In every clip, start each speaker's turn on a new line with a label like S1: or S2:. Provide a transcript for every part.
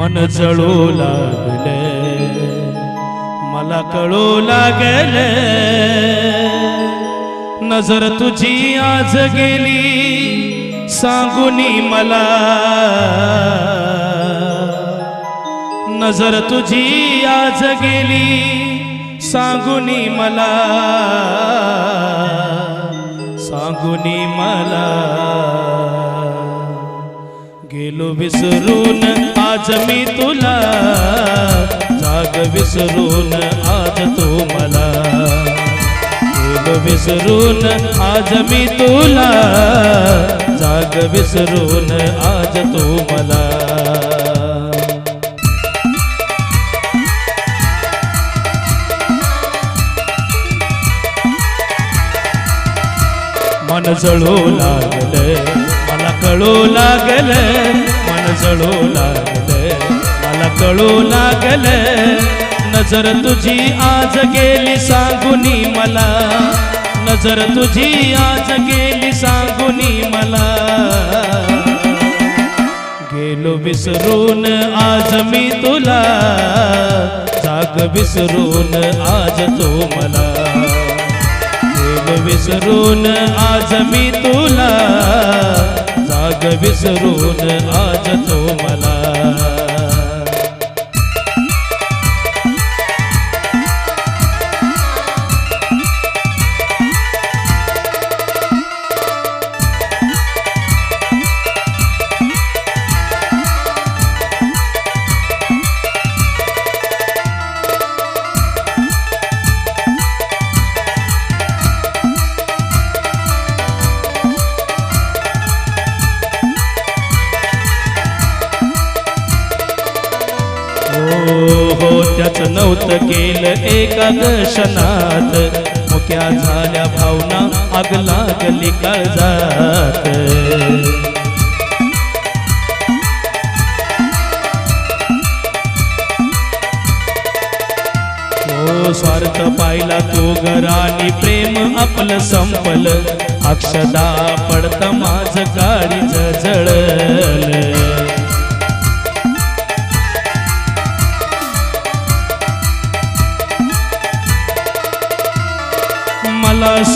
S1: मन जळू लागले. मला कळू लागले. नजर तुझी आज गेली सांगुनी मला. नजर तुझी आज गेली सांगुनी मला. सांगुनी मला. गेलो विसरून आज मी तुला जाग विसरून आज तू मला. गेलो विसरून आज मी तुला जाग विसरून आज तू मला. मन जळू लागलं मला कळू लागलं मन जळू लागलं. मला कळू लागल. नजर तुझी आज गेली सांगुनी मला. नजर तुझी आज गेली सांगुनी मला. गेलो विसरून आज मी तुला. जाग विसरून आज तो मला. गेलो विसरून आज मी तुला. जाग विसरून आज तो मला. हो हो नव्हतं केलं एका दर्शनात मुक्या झाल्या भावना आग लागली काळजात. हो स्वार्थ पाहिला तो घरानी प्रेम आपलं संपल. अक्षदा पडत माझ गाडीच जळल.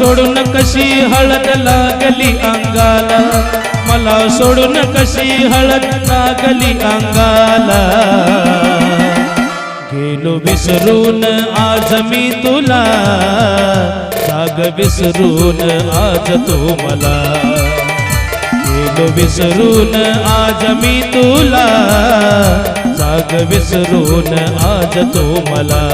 S1: सोडून कशी हळद लागली अंगाला? मला सोडून कशी हळद लागली अंगाला? गेलो विसरून आज मी तुला जाग विसरून आज तू मला. गेलो विसरून आज मी तुला जाग विसरून आज तू मला.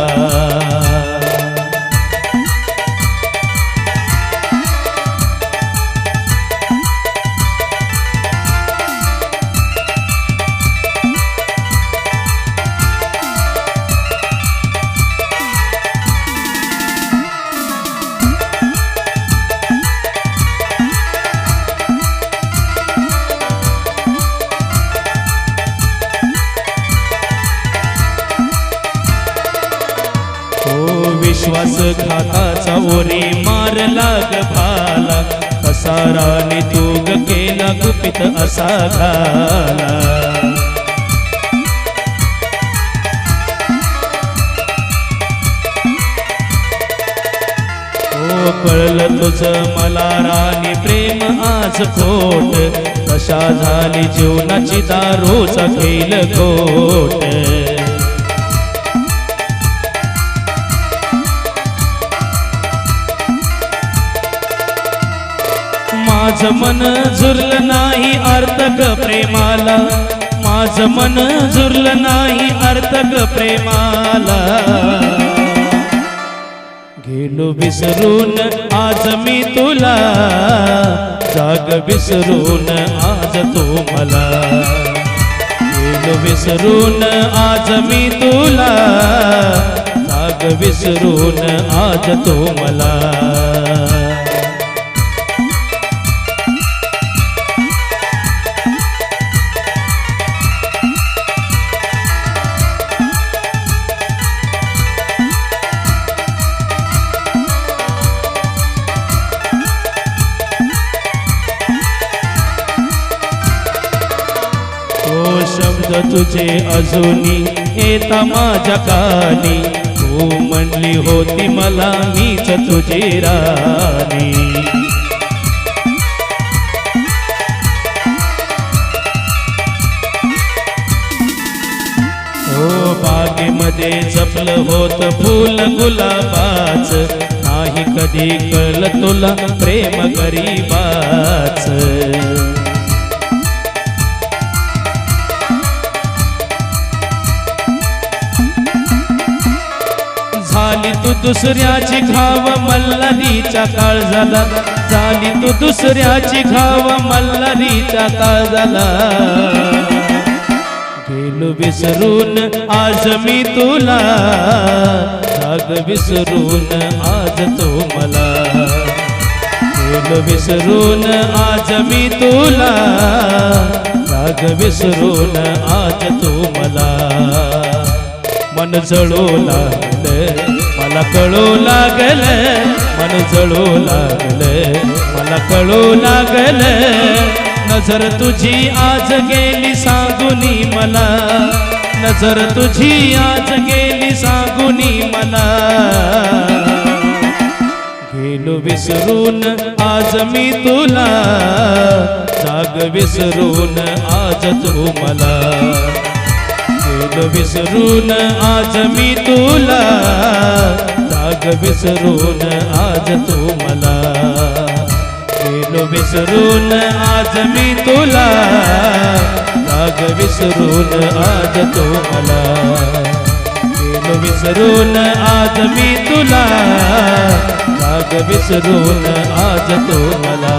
S1: विश्वास घाताचा ओरी मार लाग भाला. कसा राणी तू ग केला गुपित असा घाला हो कळलं तुझं मला राणी प्रेम आज खोट. कशा झाली जीवनाची दारूचा खेळ खोट माझ मन झुरलं नाही अर्थक प्रेमाला. माझ मन झुरलं नाही अर्थक प्रेमाला. गेलो विसरून आज मी तुला जाग विसरून आज तू मला. गेलो विसरून आज मी तुला जाग विसरून आज तू मला. शब्द तुझे अजूनी येता माझ्या कानी. तू म्हणली होती मला मीच तुझी राणी. हो बागेमध्ये जपलं होत फुल गुलाबाच. नाही कधी कळ तुला प्रेम गरीबाच चाली तू दुसऱ्याची घाव मल्हारीच्या काळ झाला. चाली तू दुसऱ्याची घाव मल्हारीच्या काळ झाला. गेलो विसरून आज मी तुला राग विसरून आज तो मला. गेलो विसरून आज मी तुला राग विसरून आज तू मला. मन जळू लागलं. मला कळू लागल मन जळू लागल. मला कळू लागल नजर तुझी आज गेली सांगुनी मला. नजर तुझी आज गेली सांगुनी मला. गेलो विसरून आज मी तुला. जाग विसरून आज तू मला. गेलो विसरून आज मी तुला जाग विसरून आज तू मला गेलो विसरून आज मी तुला जाग विसरून आज तू मला गेलो विसरून आज मी तुला जाग विसरून आज तू मला